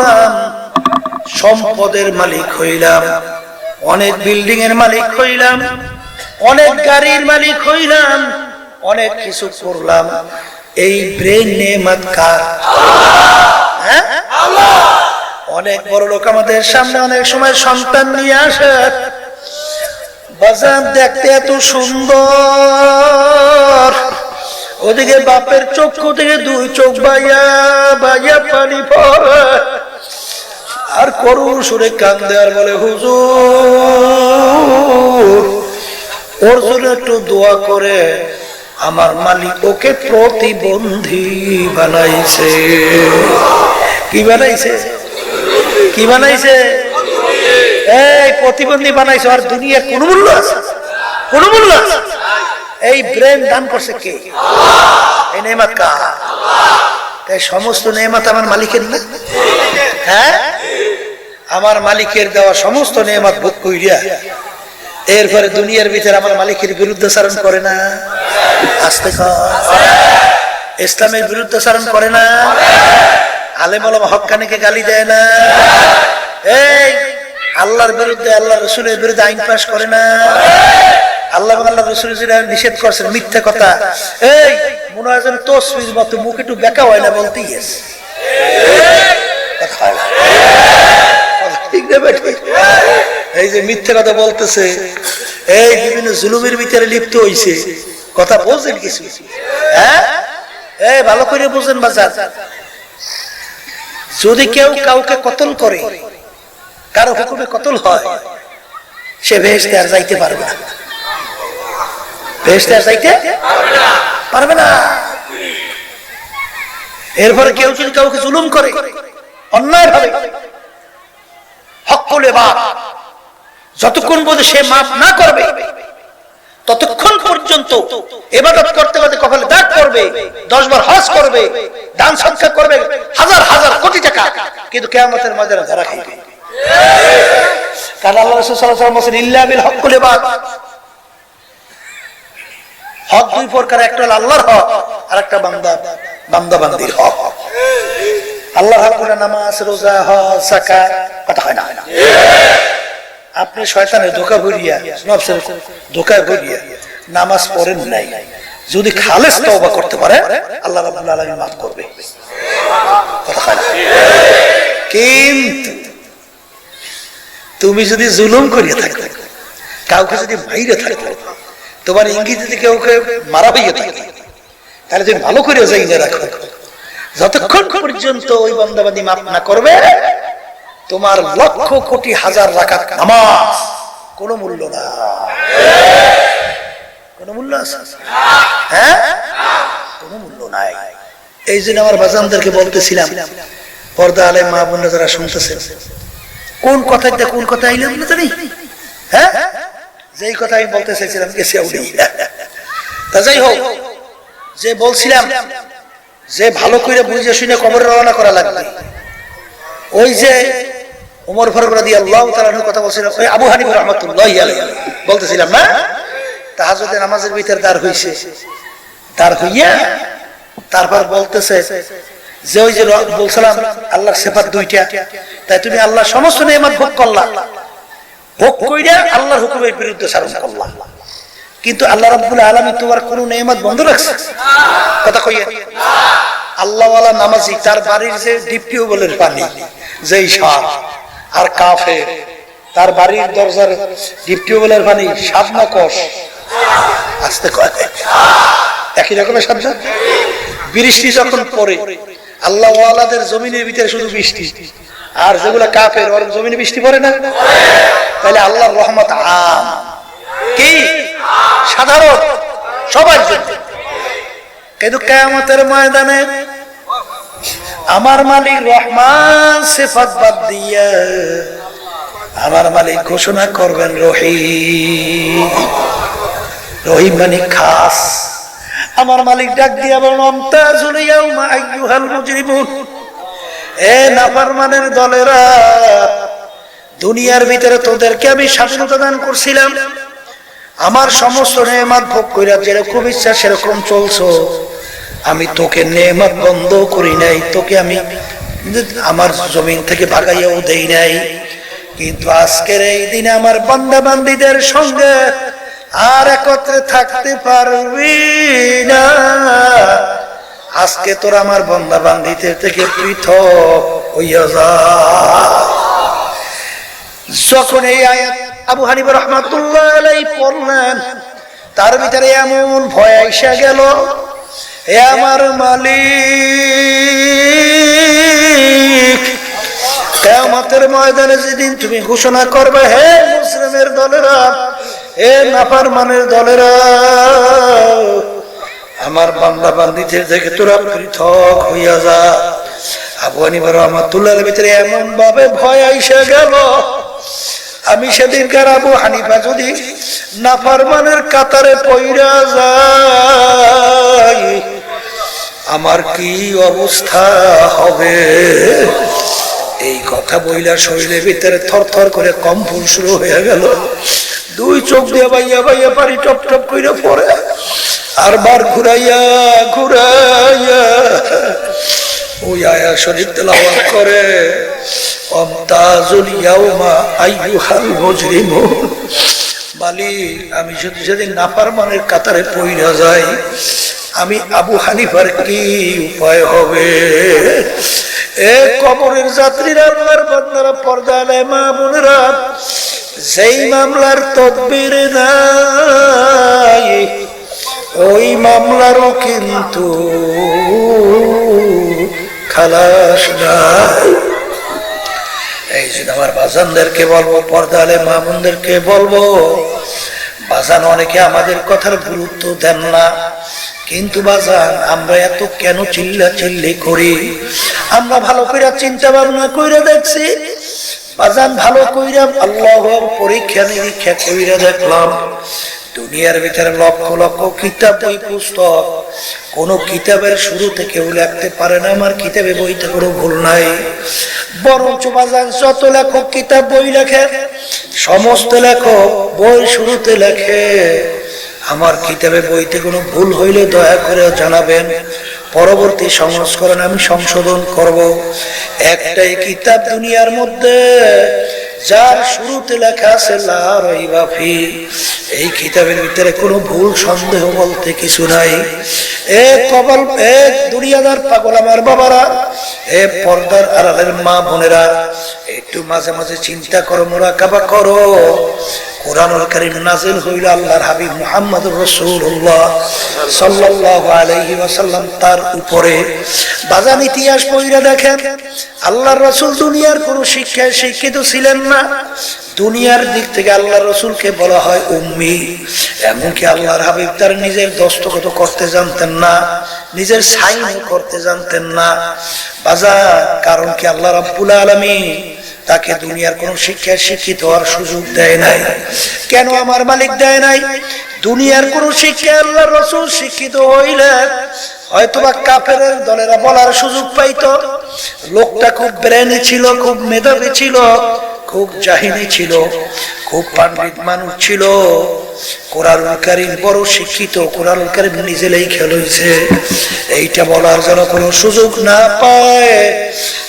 করলাম সম্পদের মালিক হইলাম, অনেক বিল্ডিং এর মালিক হইলাম, অনেক গাড়ির মালিক হইলাম, অনেক কিছু করলাম। এই ব্রেন হ্যাঁ? অনেক বড় লোক আমাদের সামনে অনেক সময় সন্তান নিয়ে আসে। বাজার দেখতে এত সুন্দর। ওদিকে বাপের চক্ষু থেকে দুই চোখ বাইয়া বাইয়া পানি পড়ে। করুণ সুরে কান্দে আর বলে, হুজুর, ওর জন্য একটু দোয়া করে আমার মালিক ওকে প্রতিবন্ধী বানাইছে। কি বানাইছে? কি বানাইছে? এই প্রতিবন্ধী বানাইছে, আর দুনিয়ার কোন মূল্য আছে? কোন মূল্য আছে? এই ব্রেন দান করছে কে? এই নেমাত কা তাই সমস্ত নেমাত আমার মালিকের না? হ্যাঁ? আমার মালিকের দেওয়া সমস্ত নেমাত ভোগ কইরিয়া এরপরে দুনিয়ার ভিতরে আমার মালিকের বিরুদ্ধাচারণ করে না। আস্তে ইসলামের বিরুদ্ধাচারণ করে না। আলেম আলম হকানিকে গালি দেয় না। এই, আল্লাহর বিরুদ্ধে আল্লাহ রসুলের বিরুদ্ধে আইন পাশ করে না। আল্লাহ আল্লাহ রসুল নিষেধ করছেন মিথ্যা কথা। এই মনে হয় যেন তসবির মুখ একটু বেকা হয় না বলতেই কথা হয় না। এই যে মিথ্যে কথা বলতেছে, এই বিভিন্ন জুলুমের ভিতরে লিপ্ত কথা কিছু? হ্যাঁ? ভালো করে বাজার। যদি কেউ কাউকে কতল করে, কারও হুকুমে কতল হয়, সে ভেসতে আর যাইতে পারবে না। ভেসতে আর যাইতে পারবে না। এরপরে কেউ যদি কাউকে জুলুম করে অন্যায় ভাবে হকলে বা যতক্ষণ পর্যন্ত সে মাফ না করবে, ততক্ষণ পর্যন্ত এবাদত করতে করতে কপালে দাগ করবে দশ বার হজ করবে, দান সংখ্যা করবে, হাজার হাজার কোটি টাকা। কিন্তু কেয়ামতের ময়দানে ধরা খাইবে। একটা আল্লাহর হক আর একটা বান্দা বান্দা বান্দির হক। আল্লাহর হক নামাজ, রোজা, হজ, যাকাত, কথা হয় না হয় না। আপনি শয়তানের ধোকা ভরিয়া নফসের ধোকা ভরিয়া নামাজ পড়েন নাই। যদি খালেস তওবা করতে পারে, আল্লাহ রাব্বুল মাফ করবে। কিন্তু তুমি যদি জুলুম করিয়া থাকো, কাউকে যদি মাইরে থাকো, তোমার ইঙ্গিতে কাউকে মারা হইয়া থাকে, তাহলে তুমি ভালো করে যাই না রাখো। যতক্ষণ পর্যন্ত ওই বন্দাবাদী মাফ না করবে, তোমার লক্ষ কোটি হাজার রাখাত নামাজ কোনো মূল্য না। কোনো মূল্য আছে? হ্যাঁ? কোনো মূল্য নাই। এই জন্য আমার বাজানদেরকে বলতেছিলাম, পর্দা আলে মা বোনরা যারা শুনতেছে, কোন কথা কোন কথা আইলাম না জানি? হ্যাঁ? যেই কথা আমি বলতে চাইছিলাম, গেছে তা যাই হোক, যে বলছিলাম যে ভালো করে বুঝে শুনে কবরে রওনা করা লাগবে। ওই যে উমর ফারুক রাদি আল্লাহ তালানোর কথা বলছিলাম ওই আবু হানিফ রহমতুল্লাহ বলতেছিলাম না তাহাজতে নামাজের ভিতরে দাঁড় হইছে। দাঁড় হইয়া তারপর বলতেছে যে ওই যে বলছিলাম, আল্লাহর সেফাত দুইটা। তাই তুমি আল্লাহ সমস্ত নিয়ামত ভোগ করলা। ভোগ কইরা আল্লাহর হুকুমের বিরুদ্ধে সারণ করলা। কিন্তু আল্লাহ রাব্বুল আলামিন তোমার কোন নিয়ামত বন্ধ রাখছে। কথা কইয়া। আল্লাহওয়ালা নামাজি, তার বাড়ির যে ডিপ টিউবওয়েলের পানি, যেই সাপ, আর কাফের তার বাড়ির দরজার ডিপ টিউবওয়েলের পানি, সাপ না কষ? আসতে কয়। একই রকমের সাপ? বৃষ্টি যখন পড়ে আল্লাহ ওয়ালাদের জমিনের ভিতরে শুধু বৃষ্টি। আর যেগুলো কাফের ওর জমিনে বৃষ্টি পড়ে না? তাহলে আল্লাহর রহমত আম। কি? সাধারণ সবার জন্য কিন্তু কেয়ামতের ময়দানে আমার মালিক রহমান সিফাত বাদ দিয়া আমার মালিক ঘোষণা করবেন রহিম। রহিম মানে খাস। আমার মালিক ডাক দিয়া বলেন, অমতাজুল ইয়াউমা আইয়ুহাল মুজরিমুন। এ নাফরমানের দলেরা, দুনিয়ার ভিতরে তোদেরকে আমি স্বাধীনতা দান করছিলাম। আমার সমস্ত নেমাত ভোগ কইরা যেরকম ইচ্ছা সেরকম চলছো। আমি তোকে নেমাত বন্ধ করি নাই, তোকে আমি আমার জমিন থেকে ভাগাইয়াও দেই নাই। কিন্তু আজকের এই দিনে আমার বান্দা বান্দিদের সঙ্গে আর একত্রে থাকতে পারবি না। আজকে তোর আমার বন্দা বান্দিদের থেকে পৃথক হইয়া যা। যখন এই আয়াত আবু হানিফ রহমাতুল্লাহ আলাই পড়লেন তার ভিতরে এমন ভয় আইসা গেল, এ আমার মালিক, কেয়ামতের ময়দানে যেদিন তুমি ঘোষণা করবে, হে মুসলিমের দলেরা হে নাফার মানের দলেরা, আমার বান্দা বান্দিদের থেকে তোরা পৃথক হইয়া যা। আবু আনিবার আমার তুলার ভিতরে এমন ভাবে ভয় আইসা গেল আমি সেদিনকার আবু হানিফা যদি নাফারমানের কাতারে পইরা যাই, আমার কি অবস্থা হবে? এই কথা বইলা শরীরের ভিতরে থর থর করে কম্পন শুরু হয়ে গেল। দুই চোখ দিয়ে বাইয়া বাইয়া পারি টপ টপ করে পড়ে। আর বার ঘুরাইয়া ঘুরাইয়া ওই আয়া শরীফ তেলাওয়াত করে। মালি আমি যদি সেদিন নাফারমানের কাতারে পইরা যাই, আমি আবু হানিফার কি উপায় হবে? এ কবরের যাত্রীরা পর্দা নেয় মা বোনেরা, যেই মামলার তদবির নাই, ওই মামলারও কিন্তু খালাস নাই। জন্য আমার বাজানদেরকে বলব, পর্দালে মামুনদেরকে বলব, বাজান অনেকে আমাদের কথার গুরুত্ব দেন না। কিন্তু বাজান, আমরা এত কেন চিল্লা চিল্লি করি? আমরা ভালো করে চিন্তা ভাবনা করে দেখছি। বাজান, ভালো কইরা আল্লাহ পরীক্ষা নিরীক্ষা কইরা দেখলাম। দুনিয়ার ভিতরে লক্ষ লক্ষ কিতাব পুস্তক কোন কিতাবের শুরুতে কেউ লিখতে পারে না, আমার কিতাবে বইতে কোনো ভুল নাই। বরঞ্চ বাজান যত লেখক কিতাব বই লেখে, সমস্ত লেখক বই শুরুতে লেখে। আমার কিতাবে বইতে কোনো ভুল হইলে দয়া করে জানাবেন, পরবর্তী সংস্করণ আমি সংশোধন করব। একটাই কিতাব দুনিয়ার মধ্যে যার শুরুতে লেখা আছে এই কিতাবের ভিতরে কোনো ভুল, সন্দেহ বলতে কিছু নাই। এ কবল এ দুনিয়াদার পাগল আমার বাবারা, এ পর্দার আড়ালের মা বোনেরা, একটু মাঝে মাঝে চিন্তা করো মোরা কাবা করো। কোরআনুল কারীম নাজিল হইল আল্লাহর হাবিব মুহাম্মদ রাসূলুল্লাহ সাল্লাল্লাহু আলাইহি ওয়াসাল্লাম। তার উপরে বাজান ইতিহাস পড়িয়া দেখেন, আল্লাহর রাসূল দুনিয়ার কোনো শিক্ষায় শিক্ষিত ছিলেন না। দুনিয়ার দিক থেকে আল্লাহ রসুলকে বলা হয় উম্মি। এমনকি আল্লাহর হাবিব তার নিজের দস্তগত করতে জানতেন না, নিজের সাইন করতে জানতেন না। বাজার, কারণ কি আল্লাহ রাব্বুল আলামিন তাকে দুনিয়ার কোন শিক্ষায় শিক্ষিত হওয়ার সুযোগ দেয় নাই। কেন আমার মালিক দেয় নাই? দুনিয়ার কোন শিক্ষা আল্লাহ রসুল শিক্ষিত হইলে হয়তোবা কাফের দলেরা বলার সুযোগ পাইতো। লোকটা খুব ব্রেনে ছিল, খুব মেধাবী ছিল, খুব জাহিনী ছিল। খুব পান্ডিত মানুষ ছিল। কোরআন কারিম বড় শিক্ষিত কোরআন কারিম নিজেই খেল হয়েছে এইটা বলার জন্য কোনো সুযোগ না পায়।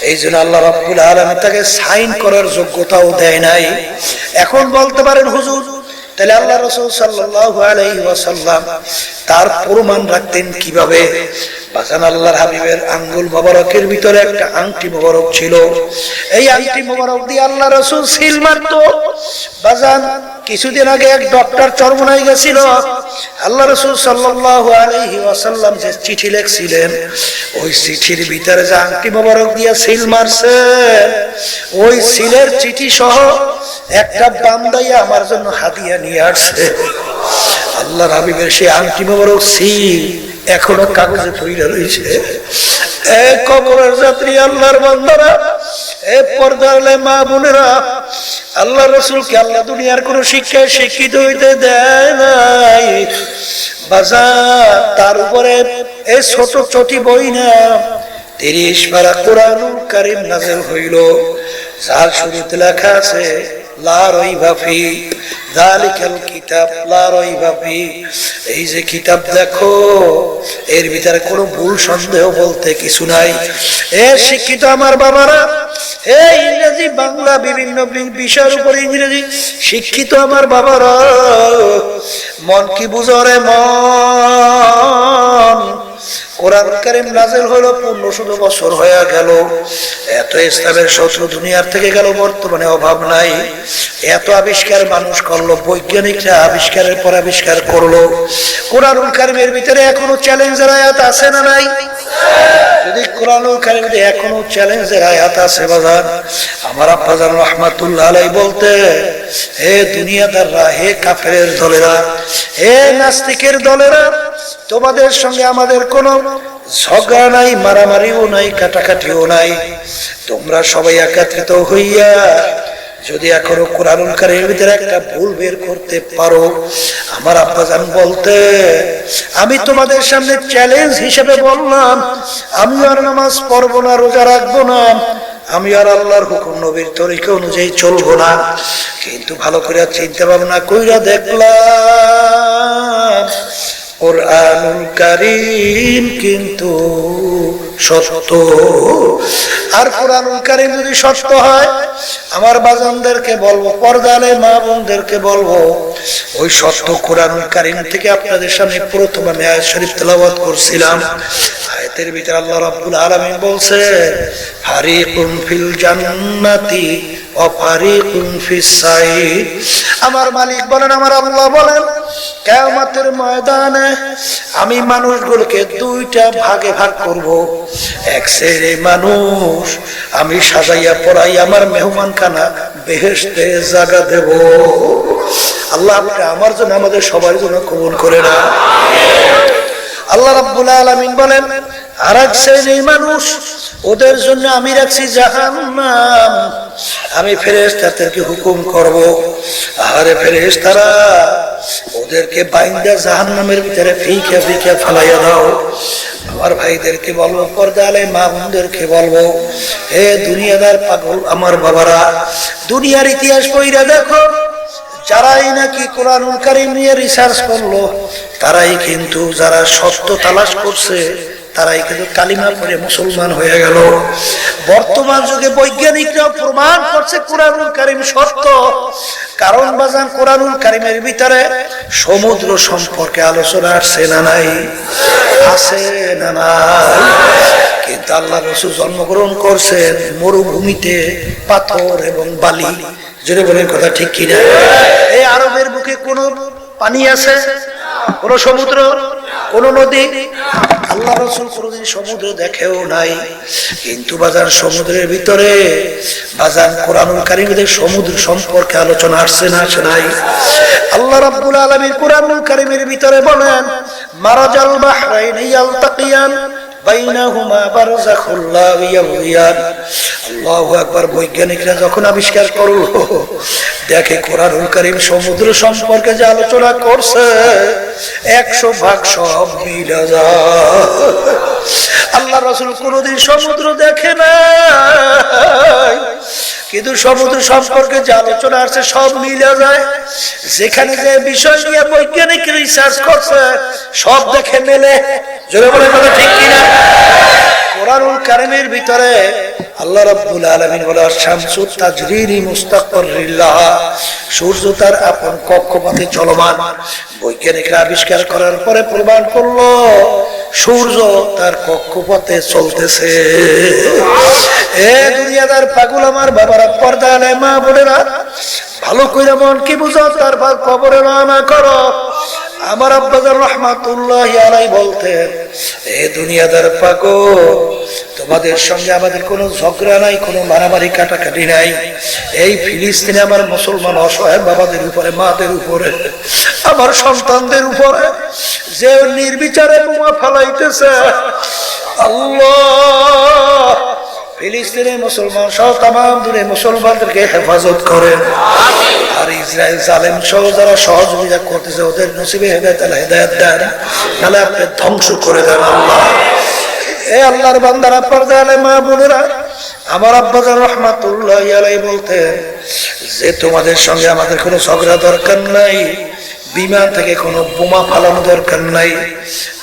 এই জন্য আল্লাহ রাবুল আলম তাকে সাইন করার যোগ্যতাও দেয় নাই। এখন বলতে পারেন, হুজুর তাহলে আল্লাহ রসুল সাল্লাহ আলাইহি ওয়াসাল্লাম তার প্রমাণ রাখতেন কীভাবে? বাজান আল্লাহর হাবিবের আঙ্গুল মোবারকের ভিতরে একটা আংটি মোবারক ছিল। এই আংটি মোবারক দিয়ে আল্লাহ রসুল সিল মারত। বাজান, কিছুদিন আগে এক ডক্টর চরমনাই গেছিল। আল্লাহ রসুল সাল্লাল্লাহু আলাইহি ওয়াসাল্লাম যে চিঠি লিখছিলেন, ওই চিঠির ভিতরে যে আংটি মোবারক দিয়ে সিল মারছে, ওই সিলের চিঠি সহ একটা বান্দাইয়া আমার জন্য হাদিয়া নিয়ে আসছে। আল্লাহ হাবিবের সেই আংটি মোবারক সিল এখনও কাগজে পইরা রয়েছে এ কবরের যাত্রী আল্লাহর বান্দারা, এ পর্দারলে মা বোনেরা আল্লাহ রসুলকে আল্লাহ দুনিয়ার কোন শিক্ষায় শিক্ষিত হইতে দেয় নাই। বাজা তার উপরে এ ছোট চটি বই না, তিরিশ বারা কোরআন কারিম নাজেল হইল। যার শুরুতে লেখা আছে লা লা এই যে কোনো ভুল সন্দেহ বলতে কিছু নাই। এ শিক্ষিত বাংলা বিভিন্ন বিষয়ের উপর ইংরেজি শিক্ষিত আমার বাবারা। মন কি বুঝরে মন? কোরআন কারিম বছর হয়ে গেল। এত দুনিয়ার থেকে গেল, বর্তমানে অভাব নাই। এত আবিষ্কার মানুষ করল, বৈজ্ঞানিকরা আবিষ্কারের পর আবিষ্কার করল। কোরআনুল কারিমের ভিতরে এখনও চ্যালেঞ্জের আয়াত আছে না নাই? যদি কোরআনুল কারিমে এখনও চ্যালেঞ্জের আয়াত আছে বাজার আমার আব্বাজান রহমাতুল্লাহ বলতে, হে দুনিয়াদাররা, হে কাফের দলেরা, হে নাস্তিকের দলেরা তোমাদের সঙ্গে আমাদের কোনো ঝগড়া নাই, মারামারিও নাই, কাটাকাটিও নাই। তোমরা সবাই একত্রিত হইয়া যদি এখনও কোরআনুল কারিমের ভিতরে একটা ভুল বের করতে পারো, আমার আব্বাজান বলতে, আমি তোমাদের সামনে চ্যালেঞ্জ হিসেবে বললাম, আমি আর নামাজ পড়ব না, রোজা রাখব না, আমি আর আল্লাহর হুকুম নবীর তরিকা অনুযায়ী চলবো না। কিন্তু ভালো করে চিন্তা ভাবনা কইরা দেখলাম কোরআনুল করিম কিন্তু সত্য। আর কোরআনুল কারীম যদি সত্য হয়, আমার বাজানদেরকে বলব, পর্দালে মা বোনদেরকে বলব, ওই সত্য কোরআনুল কারীম থেকে আপনাদের সামনে প্রথম আমি আয়াত শরীফ তেলাওয়াত করছিলাম। আয়াতের ভিতরে আল্লাহ রাব্বুল আলামিন বলছে ফারিকুন ফিল জান্নাতি আমার মালিক বলেন, আমার আল্লাহ বলেন, কেয়ামতের ময়দানে আমি মানুষগুলোকে দুইটা ভাগে ভাগ করব। এক শ্রেণি মানুষ, আমি সাজাইয়া পড়াই আমার মেহমান খানা বেহেশতে জায়গা দেব। আল্লাহ আপনি আমার জন্য, আমাদের সবার জন্য কবুল করে না আল্লাহ রাব্বুল আলামিন বলেন আর এক শ্রেণির মানুষ, ওদের জন্য আমি রাখছি জাহান্নাম। আমি ফেরেশতাদেরকে হুকুম করব। আরে ফেরেশতারা, ওদেরকে বাইন্দা জাহান্নামের ভিতরে ফিকে ফিকে ফেলাইয়া দাও। আমার ভাইদেরকে বলব পর্দালে মা বোনদেরকে বলব, হে দুনিয়াদার পাগল আমার বাবারা, দুনিয়ার ইতিহাস বইরা দেখো, যারাই নাকি কোরআনুল কারিম নিয়ে রিসার্চ করল, তারাই কিন্তু যারা সত্য তালাশ করছে, তারাই কিন্তু কালিমা পড়ে মুসলমান হয়ে গেল। বর্তমান যুগে বৈজ্ঞানিকরা প্রমাণ করছে কোরআনুল কারিম সত্য। কারণ বাজান কোরআনুল কারিমের ভিতরে সমুদ্র সম্পর্কে আলোচনা আসছে না নাই? আছে না নাই? কিন্তু আল্লাহ রসুল জন্মগ্রহণ করছেন মরুভূমিতে পাথর এবং বালি। জোরে বলেন কথা ঠিক কিনা? এই আরবের বুকে কোন পানি আছে? কোন সমুদ্র? কোন নদী? আল্লাহ রসুল কোনদিন সমুদ্র দেখেও নাই। কিন্তু বাজার সমুদ্রের ভিতরে, বাজার কোরআনুল কারিমদের সমুদ্র সম্পর্কে আলোচনা আসছে না আসে নাই। আল্লাহ রাব্বুল আলামিন কোরআনুল কারিমের ভিতরে বলেন, মারাজাল বাহরাইন ইয়ালতাকিয়ান, বাইনাহুমা বারযাখুল লা ইয়াবগিয়ান আকবার, বৈজ্ঞানিকরা যখন আবিষ্কার করল দেখে কোরআনুল কারীম সমুদ্র সম্পর্কে যে আলোচনা করছে, একশো ভাগ সব মিলে যায়। আল্লাহ রসুল কোনদিন সমুদ্র দেখে না কিন্তু সমুদ্র সম্পর্কে যে আলোচনা আছে সব মিলে যায়। যেখানে যে বিষয় নিয়ে বৈজ্ঞানিক রিসার্চ করছে, সব দেখে মেলে। জোরে বলে কথা ঠিক কিনা? কোরআনুল কারিমের ভিতরে আল্লাহ রাব্বুল আলামিন বলে শামসু তাজরিরি মুস্তাকরিল্লাহ সূর্য তার আপন কক্ষপথে চলমান। বৈজ্ঞানিকরা আবিষ্কার করার পরে প্রমাণ করল, সূর্য তার কক্ষপথে চলতেছে। এ দুনিয়াদার পাগল আমার বাবারা পর্দা আলে মা বোনেরা, ভালো কইরা মন কি বুঝো তার ভাগ খবরে না করো। আমার আব্বাজার রহমাতুল্লাহ আলাই বলতেন, এ দুনিয়াদার পাগো তোমাদের সঙ্গে আমাদের কোনো ঝগড়া নাই, কোনো মারামারি কাটাকাটি নাই। এই ফিলিস্তিনে আমার মুসলমান অসহায় বাবাদের উপরে, মাদের উপরে, আমার সন্তানদের উপরে, যে নির্বিচারে বোমা ফেলাইতেছে। আল্লাহ, ফিলিস্তিনের মুসলমান সহ তাম দূরে মুসলমানদেরকে হেফাজত করেন। আর ইসরায়েল জালেম সহ যারা সহযোগিতা করতেছে, ওদের নসিবে হেদায়ত আল্লাহ, হেদায়ত দেন। তাহলে আপনি ধ্বংস করে দেন আল্লাহ। এ আল্লাহর বান্দারা পর্দা আলে মা বোনেরা, আমার আব্বাজান রহমাতুল্লাহ আলাই বলতেন, যে তোমাদের সঙ্গে আমাদের কোনো ঝগড়া দরকার নাই বিমান থেকে কোনো বোমা ফালানো দরকার নাই,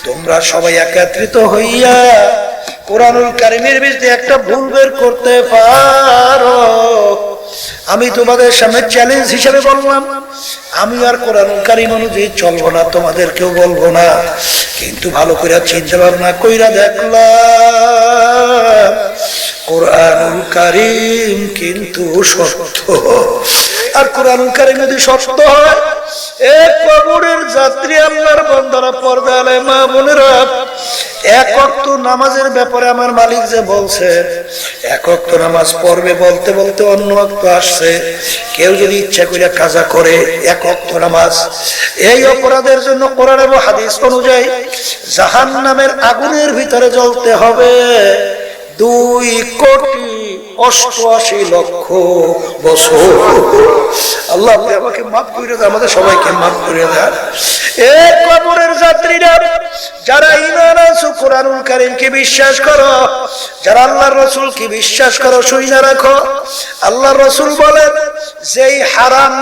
তোমরা সবাই একত্রিত হইয়া কোরআনুল কারিমের ভিতরে একটা ভুল বের করতে পারো। আমি তোমাদের সামনে চ্যালেঞ্জ হিসেবে বললাম। আমি আর কোরআনুল কারিম অনুযায়ী চলবো না, তোমাদেরকেও বলব না। কিন্তু ভালো করে চিন্তা ভাবনা কইরা দেখলাম, কোরআনুল কারিম কিন্তু সত্য। আর কোরআনুল কারিম যদি হয় এক কবরের যাত্রী আল্লাহর মা বোনেরা, এক অক্ত নামাজের ব্যাপারে আমার মালিক যে বলছে, এক অক্ত নামাজ পড়বে বলতে বলতে অন্য অক্ত আসছে। কেউ যদি ইচ্ছা করে কাজা করে, এক অক্ত নামাজ। এই অপরাধের জন্য কোরআন এবং হাদিস অনুযায়ী জাহান নামের আগুনের ভিতরে জ্বলতে হবে। দুই কোটি অষ্টআশি লক্ষ বছর। আল্লাহ আপনি আমাকে মাফ করে দেয় আমাদের সবাইকে মাফ করে দেয় এ কবরের যাত্রীরা, যারা ইমান আছো কোরআনুল কারীমকে বিশ্বাস করো। যারা আল্লাহর রাসূলকে বিশ্বাস করো, শুইনা রাখো। আল্লাহর রাসূল বলেন, যেই হারাম